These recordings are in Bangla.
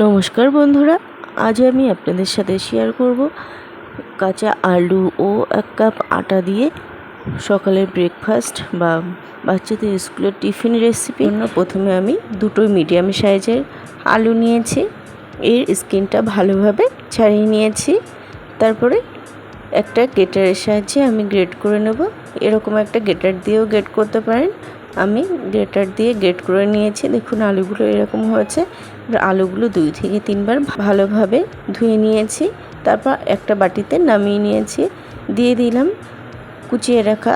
নমস্কার বন্ধুরা আজ আমি আপনাদের সাথে শেয়ার করব কাঁচা আলু ও এক কাপ আটা দিয়ে সকালের ব্রেকফাস্ট বা বাচ্চাদের স্কুলের টিফিন রেসিপি জন্য প্রথমে আমি দুটো মিডিয়াম সাইজের আলু নিয়েছি, এর স্কিনটা ভালোভাবে ছাড়িয়ে নিয়েছি। তারপরে একটা গেটারের সাহায্যে আমি গ্রেট করে নেব, এরকম একটা গেটার দিয়েও গ্রেট করতে পারেন। আমি গ্রেটার দিয়ে গ্রেট করে নিয়েছি। দেখুন আলুগুলো এরকম হয়েছে। আলুগুলো দুই থেকে তিনবার ভালোভাবে ধুয়ে নিয়েছি। তারপর একটা বাটিতে নামিয়ে নিয়েছি। দিয়ে দিলাম কুচিয়ে রাখা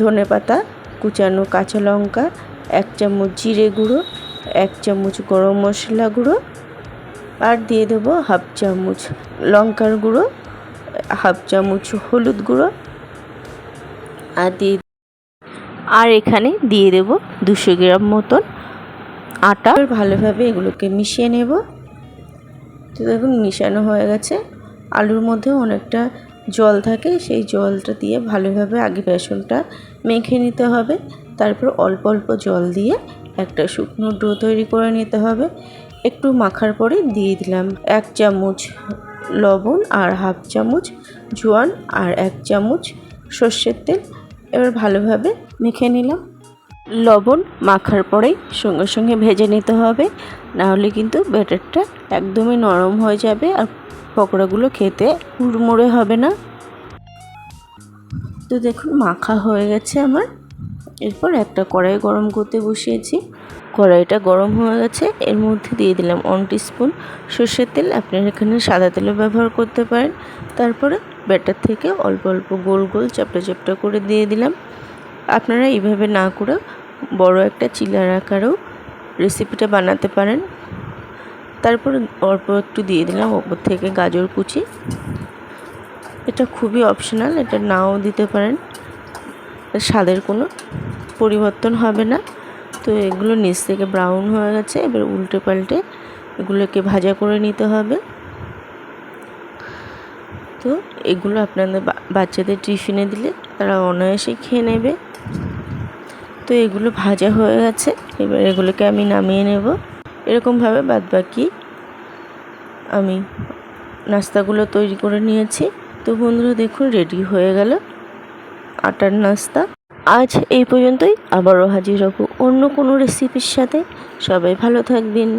ধনে পাতা, কুচানো কাঁচা লঙ্কা, এক চামচ জিরে গুঁড়ো, এক চামচ গরম মশলা গুঁড়ো, আর দিয়ে দেবো হাফ চামচ লঙ্কার গুঁড়ো, হাফ চামচ হলুদ গুঁড়ো, আর দিয়ে আর এখানে দিয়ে দেব দুশো গ্রাম মতন আটা। ভালোভাবে এগুলোকে মিশিয়ে নেব। তো দেখুন, মিশানো হয়ে গেছে। আলুর মধ্যে অনেকটা জল থাকে, সেই জলটা দিয়ে ভালোভাবে আগে বেসনটা মেখে নিতে হবে। তারপর অল্প অল্প জল দিয়ে একটা শুকনো ডো তৈরি করে নিতে হবে। একটু মাখার পরে দিয়ে দিলাম এক চামচ লবণ আর হাফ চামচ জোয়ান আর এক চামচ সর্ষের তেল। এবার ভালোভাবে মেখে নিলাম। লবণ মাখার পরেই সঙ্গে সঙ্গে ভেজে নিতে হবে। নাহলে কিন্তু ব্যাটারটা একদমই নরম হয়ে যাবে আর পকোড়াগুলো খেতে হুড়মুড়ে হবে না। তো দেখুন, মাখা হয়ে গেছে আমার। এরপর একটা কড়াই গরম করতে বসিয়েছি। কড়াইটা গরম হয়ে গেছে। এর মধ্যে দিয়ে দিলাম ওয়ান স্পুন সর্ষের তেল। আপনারা এখানে সাদা তেলও ব্যবহার করতে পারেন। তারপরে ব্যাটার থেকে অল্প অল্প গোল গোল চাপটা চাপটা করে দিয়ে দিলাম। আপনারা এইভাবে না করে বড় একটা চিলার আকারেও রেসিপিটা বানাতে পারেন। তারপর অল্প একটু দিয়ে দিলাম ওপর থেকে গাজর কুচি। এটা খুবই অপশনাল এটা নাও দিতে পারেন। স্বাদের কোনো পরিবর্তন হবে না। তো এগুলো নিচ থেকে ব্রাউন হয়ে গেছে, এবার উল্টে পাল্টে এগুলোকে ভাজা করে নিতে হবে। তো এগুলো আপনাদের বাচ্চাদের টিফিনে দিলে তারা অনায়াসে খেয়ে নেবে। তো এগুলো ভাজা হয়ে গেছে, এবার এগুলোকে আমি নামিয়ে নেব। এরকমভাবে বাদ বাকি আমি নাস্তাগুলো তৈরি করে নিয়েছি। তো বন্ধুরা দেখুন, রেডি হয়ে গেল আটার নাস্তা। আজ এই পর্যন্তই, আবারও হাজির হব অন্য কোনো রেসিপির সাথে। সবাই ভালো থাকবেন।